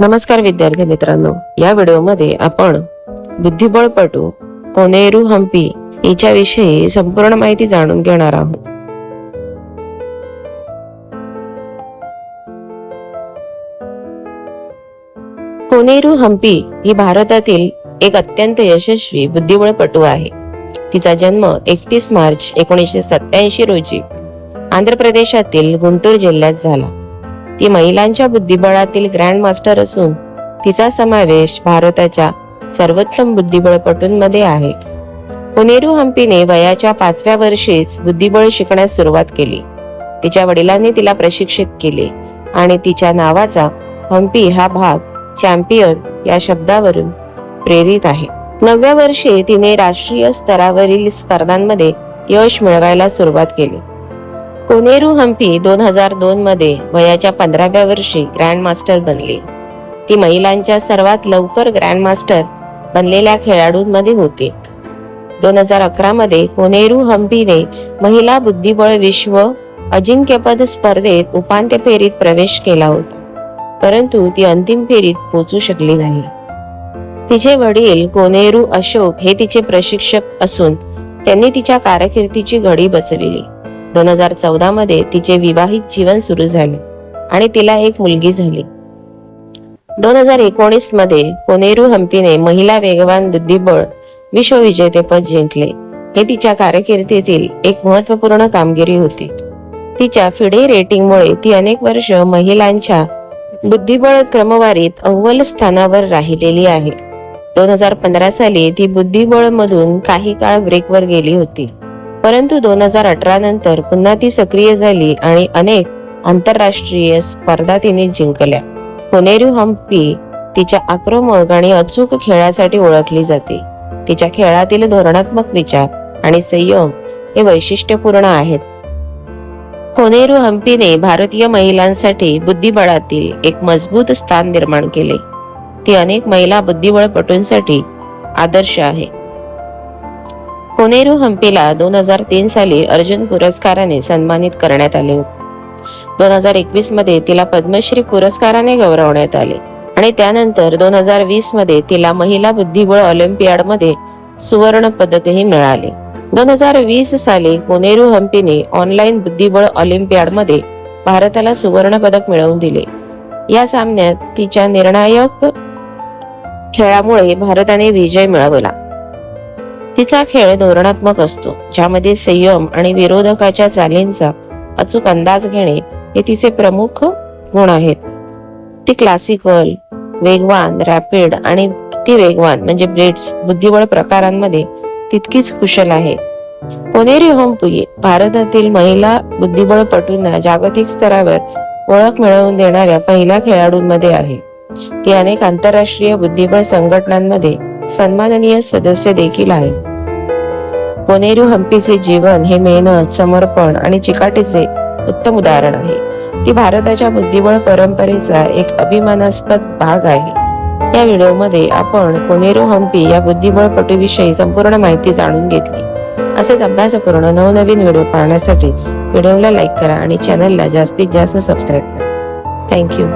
नमस्कार विद्यार्थी मित्रांनो या व्हिडिओमध्ये आपण बुद्धिबळपटू कोनेरू हम्पी हिच्याविषयी संपूर्ण माहिती जाणून घेणार आहोत. कोनेरू हम्पी ही भारतातील एक अत्यंत यशस्वी बुद्धिबळपटू आहे. तिचा जन्म एकतीस मार्च एकोणीसशे सत्याऐंशी रोजी आंध्र प्रदेशातील गुंटूर जिल्ह्यात झाला. ती महिलांच्या बुद्धिबळातील ग्रँड मास्टर असून तिचा समावेश भारताच्या सर्वोत्तम बुद्धिबळपटूंमध्ये आहे. पुनेरू हम्पीने वयाच्या पाचव्या वर्षीच बुद्धिबळ शिकण्यास सुरुवात केली. तिच्या वडिलांनी तिला प्रशिक्षित केले आणि तिच्या नावाचा हम्पी हा भाग चॅम्पियन या शब्दावरून प्रेरित आहे. नवव्या वर्षी तिने राष्ट्रीय स्तरावरील स्पर्धांमध्ये यश मिळवायला सुरुवात केली. कोनेरू हम्पी दोन हजार दोन मध्ये वयाच्या पंधराव्या वर्षी ग्रँड मास्टर बनली. ती महिलांच्या सर्वात लवकर ग्रँड मास्टर बनलेल्या खेळाडूंमध्ये होती. दोन हजार अकरा मध्ये कोनेरू हम्पीने महिला बुद्धिबळ विश्व अजिंक्यपद स्पर्धेत उपांत्य फेरीत प्रवेश केला होता परंतु ती अंतिम फेरीत पोचू शकली नाही. तिचे वडील कोनेरू अशोक हे तिचे प्रशिक्षक असून त्यांनी तिच्या कारकिर्दीची घडी बसविली. दोन हजार चौदा मध्ये तिचे विवाहित जीवन सुरू झाले आणि तिला एक मुलगी झाली. दोन हजार एकोणीसमध्ये कोनेरू हम्पीने महिला वेगवान बुद्धिबळ विश्वविजेतेपद जिंकले. हे तिच्या कारकिर्दीतील एक महत्त्वपूर्ण कामगिरी होती. तिच्या फिडे रेटिंगमुळे ती अनेक वर्ष महिलांच्या बुद्धिबळ क्रमवारीत अव्वल स्थानावर राहिलेली आहे. दोन हजार पंधरा साली ती बुद्धिबळ मधून काही काळ ब्रेकवर गेली होती. परंतु दोन हजार अठरा नंतर पुन्हा ती सक्रिय झाली आणि अनेक आंतरराष्ट्रीय स्पर्धा तिने जिंकल्या. पुनेरू हम्पी तिच्या आक्रमक आणि अचूक खेळासाठी ओळखली जाते. तिच्या खेळातील धोरणात्मक विचार आणि संयम हे वैशिष्ट्यपूर्ण आहेत. कोनेरू हम्पीने भारतीय महिलांसाठी बुद्धिबळातील एक मजबूत स्थान निर्माण केले. ती अनेक महिला बुद्धिबळपटूंसाठी आदर्श आहे. कोनेरू हम्पीला दोन हजार तीन साली अर्जुन पुरस्काराने सन्मानित करण्यात आले. होते दोन हजार एकवीसमध्ये तिला पद्मश्री पुरस्काराने गौरवण्यात आले आणि त्यानंतर दोन हजार वीसमध्ये तिला महिला बुद्धिबळ ऑलिम्पियाडमध्ये सुवर्ण पदकही मिळाले. दोन हजार वीस साली कोनेरू हम्पीने ऑनलाईन बुद्धिबळ ऑलिम्पियाडमध्ये भारताला सुवर्ण पदक मिळवून दिले. या सामन्यात तिच्या निर्णायक खेळामुळे भारताने विजय मिळवला. तिचा खेळ धोरणात्मक असतो ज्यामध्ये संयम आणि विरोधकाच्या चालींचा अचूक अंदाज घेणे हे तिचे प्रमुख गुण आहेत. ती क्लासिकल वेगवान रॅपिड आणि ती वेगवान म्हणजे ब्लेड्स बुद्धिबळ प्रकारांमध्ये तितकीच कुशल आहे. कोनेरी होमपुई भारतातील महिला बुद्धिबळपटूंना जागतिक स्तरावर ओळख मिळवून देणाऱ्या पहिल्या खेळाडूंमध्ये आहे. ती अनेक आंतरराष्ट्रीय बुद्धिबळ संघटनांमध्ये सन्माननीय सदस्य देखील आहेत. पोनेरू हम्पीचे जीवन हे मेहनत समर्पण आणि चिकाटीचे उत्तम उदाहरण आहे. ती भारताच्या बुद्धिबळ परंपरेचा एक अभिमानास्पद भाग आहे. या व्हिडिओमध्ये आपण पोनेरू हम्पी या बुद्धिबळपटूविषयी संपूर्ण माहिती जाणून घेतली. असेच अभ्यासपूर्ण नवनवीन व्हिडिओ पाहण्यासाठी व्हिडिओला लाईक करा आणि चॅनलला जास्तीत जास्त सबस्क्राईब करा. थँक्यू